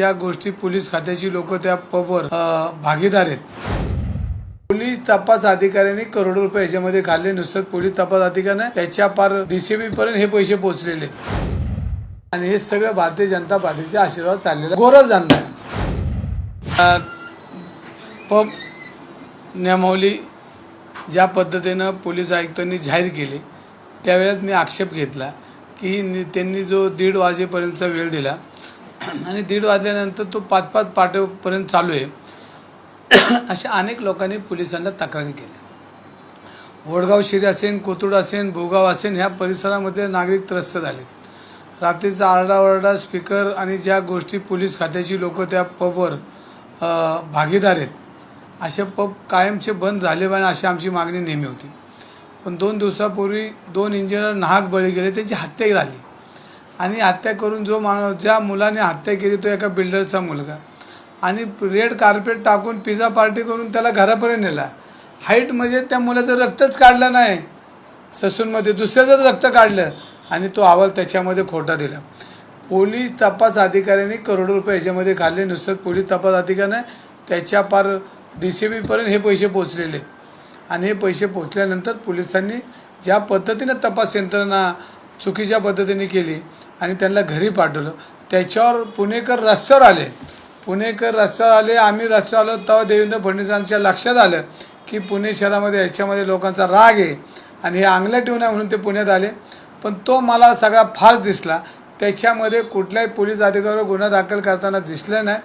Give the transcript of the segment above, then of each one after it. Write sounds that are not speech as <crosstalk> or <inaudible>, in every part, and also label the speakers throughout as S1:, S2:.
S1: ज्या गोष्टी पोलीस खात्याची लोक त्या पबवर भागीदार आहेत. पोलीस तपास अधिकाऱ्यांनी करोडो रुपये याच्यामध्ये खाल्ले. नुसतं पोलीस तपास अधिकाऱ्याने त्याच्या पार डीसीबी पर्यंत हे पैसे पोहोचलेले. आणि हे सगळं भारतीय जनता पार्टीच्या आशीर्वाद चाललेला. गोरच धंदा आहे. पब नियमावली ज्या पद्धतीनं पोलीस आयुक्तांनी जाहीर केली त्यावेळेस मी आक्षेप घेतला की त्यांनी जो दीड वाजेपर्यंतचा वेळ दिला <clears throat> आणि दीड वाजल्यानंतर तो पाच पाच पाटेपर्यंत चालू आहे. <clears throat> अशा अनेक लोकांनी पोलिसांना तक्रारी केल्या. वडगाव शिरी असेल कोथरूड असेल भोगाव असेल ह्या परिसरामध्ये नागरिक त्रस्त झालेत. रात्रीचा आरडाओरडा स्पीकर आणि ज्या गोष्टी पोलीस खात्याची लोक त्या पबवर भागीदार आहेत असे पब कायमचे बंद झाले पाहिजे अशी आमची मागणी नेहमी होती. पण दोन दिवसापूर्वी दोन इंजिनियर नाहक बळी गेले त्यांची हत्याही झाली. आणि हत्या करून जो माणूस ज्या मुलाने हत्या केली तो एका बिल्डरचा मुलगा. आणि रेड कार्पेट टाकून पिझ्झा पार्टी करून त्याला घरापर्यंत नेला. हाईट म्हणजे त्या मुलाचं रक्तच काढलं नाही. ससूनमध्ये दुसऱ्याचंच रक्त काढलं आणि तो अहवाल त्याच्यामध्ये खोटा दिला. पोलीस तपास अधिकाऱ्यांनी करोडो रुपये याच्यामध्ये खाल्ले नुसतं पोलीस तपास अधिकाऱ्याने त्याच्या पार डी सी बीपर्यंत हे पैसे पोचलेले आणि हे पैसे पोचल्यानंतर पोलिसांनी ज्या पद्धतीनं तपास यंत्रणा चुकीच्या पद्धतीने केली आणि त्यांना घरी पाठवलं. त्याच्यावर पुणेकर रस्त्यावर आले. पुणेकर रस्त्यावर आले. आम्ही रस्त्यावर आलो. तेव्हा देवेंद्र फडणवीसांच्या लक्षात आलं की पुणे शहरामध्ये याच्यामध्ये लोकांचा राग आहे आणि हे आंगल्या ठेवून आहे म्हणून ते पुण्यात आले. पण तो मला सगळा फार दिसला. त्याच्यामध्ये कुठल्याही पोलीस अधिकाऱ्यावर गुन्हा दाखल करताना दिसलं नाही.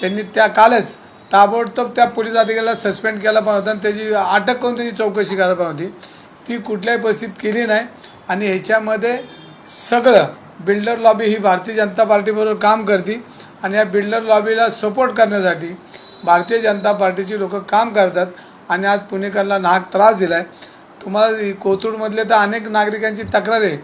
S1: त्यांनी त्या कालच ताबडतोब त्या पोलीस अधिकाऱ्याला सस्पेंड केला पण होता आणि त्याची अटक करून त्याची चौकशी करायला पण होती. ती कुठल्याही परिस्थितीत केली नाही. आणि ह्याच्यामध्ये सगळं बिल्डर लॉबी ही भारतीय जनता पार्टीबरोबर काम करते आणि या बिल्डर लॉबीला सपोर्ट करण्यासाठी भारतीय जनता पार्टीची लोक काम करतात आणि आज पुणेकरला नाहक त्रास दिला आहे तुम्हाला कोथरूडमधले तर अनेक नागरिकांची तक्रार आहे.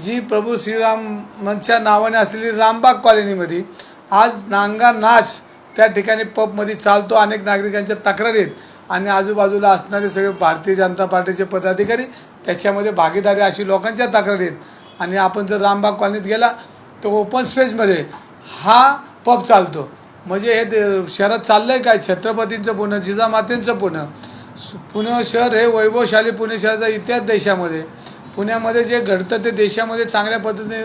S1: जी प्रभू श्रीरामांच्या नावाने असलेली रामबाग कॉलनीमध्ये आज नांगा नाच त्या ठिकाणी पबमध्ये चालतो. अनेक नागरिकांच्या तक्रारी आहेत. आणि आजूबाजूला असणारे सगळे भारतीय जनता पार्टीचे पदाधिकारी त्याच्यामध्ये भागीदारी अशी लोकांच्या तक्रारी आहेत. आणि आपण जर रामबाग कॉलनीत गेला तर ओपन स्पेसमध्ये हा पब चालतो. म्हणजे हे दे- शहरात चाललं आहे काय? छत्रपतींचं पुणं जिजामातेंचं पुणं. पुणे शहर हे वैभवशाली पुणे शहराचा इतिहास देशामध्ये. पुण्यामध्ये जे घडतं ते देशामध्ये चांगल्या पद्धतीने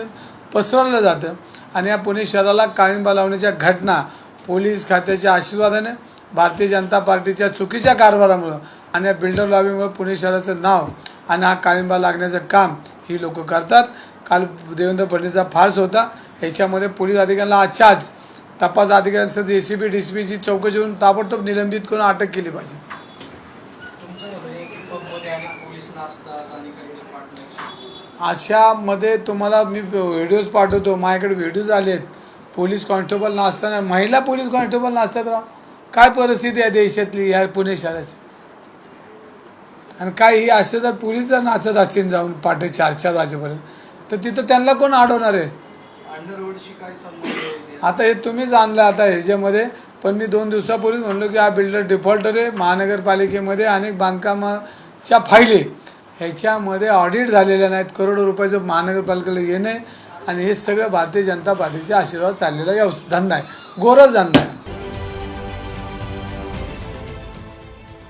S1: पसरवलं जातं. आणि या पुणे शहराला काळिंबा लावण्याच्या घटना पोलीस खात्याच्या आशीर्वादाने भारतीय जनता पार्टीच्या चुकीच्या कारभारामुळं आणि या बिल्डर लॉबीमुळं पुणे शहराचं नाव आणि हा काळिंबा लागण्याचं काम ही लोक करतात. काल देवेंद्र फडणवीसचा फार्स होता. याच्यामध्ये पोलीस अधिकाऱ्यांना आजच्या आज तपास अधिकाऱ्यांसह A C B D C बीची चौकशी करून ताबडतोब निलंबित करून अटक केली पाहिजे. अशामध्ये तुम्हाला मी व्हिडिओज पाठवतो. माझ्याकडे व्हिडिओज आले आहेत पोलीस कॉन्स्टेबल नाचताना महिला पोलीस कॉन्स्टेबल नाचतात राव. काय परिस्थिती आहे देशातली ह्या पुणे शहराची? आणि काय ही असे जर पोलीस जर नाचत असेल जाऊन पहाटे चार चार वाजेपर्यंत तर तिथं त्यांना कोण अडवणार आहे? आता हे तुम्हीच आणलं आता ह्याच्यामध्ये पण मी दोन दिवसापूर्वीच म्हणलो की हा बिल्डर डिफॉल्टर आहे. महानगरपालिकेमध्ये अनेक बांधकामाच्या फायली ह्याच्यामध्ये ऑडिट झालेल्या नाहीत. करोडो रुपयाचं महानगरपालिकेला येणे आणि हे सगळं भारतीय जनता पार्टीच्या आशीर्वाद चाललेला धंदा आहे. गोरच धंदा आहे.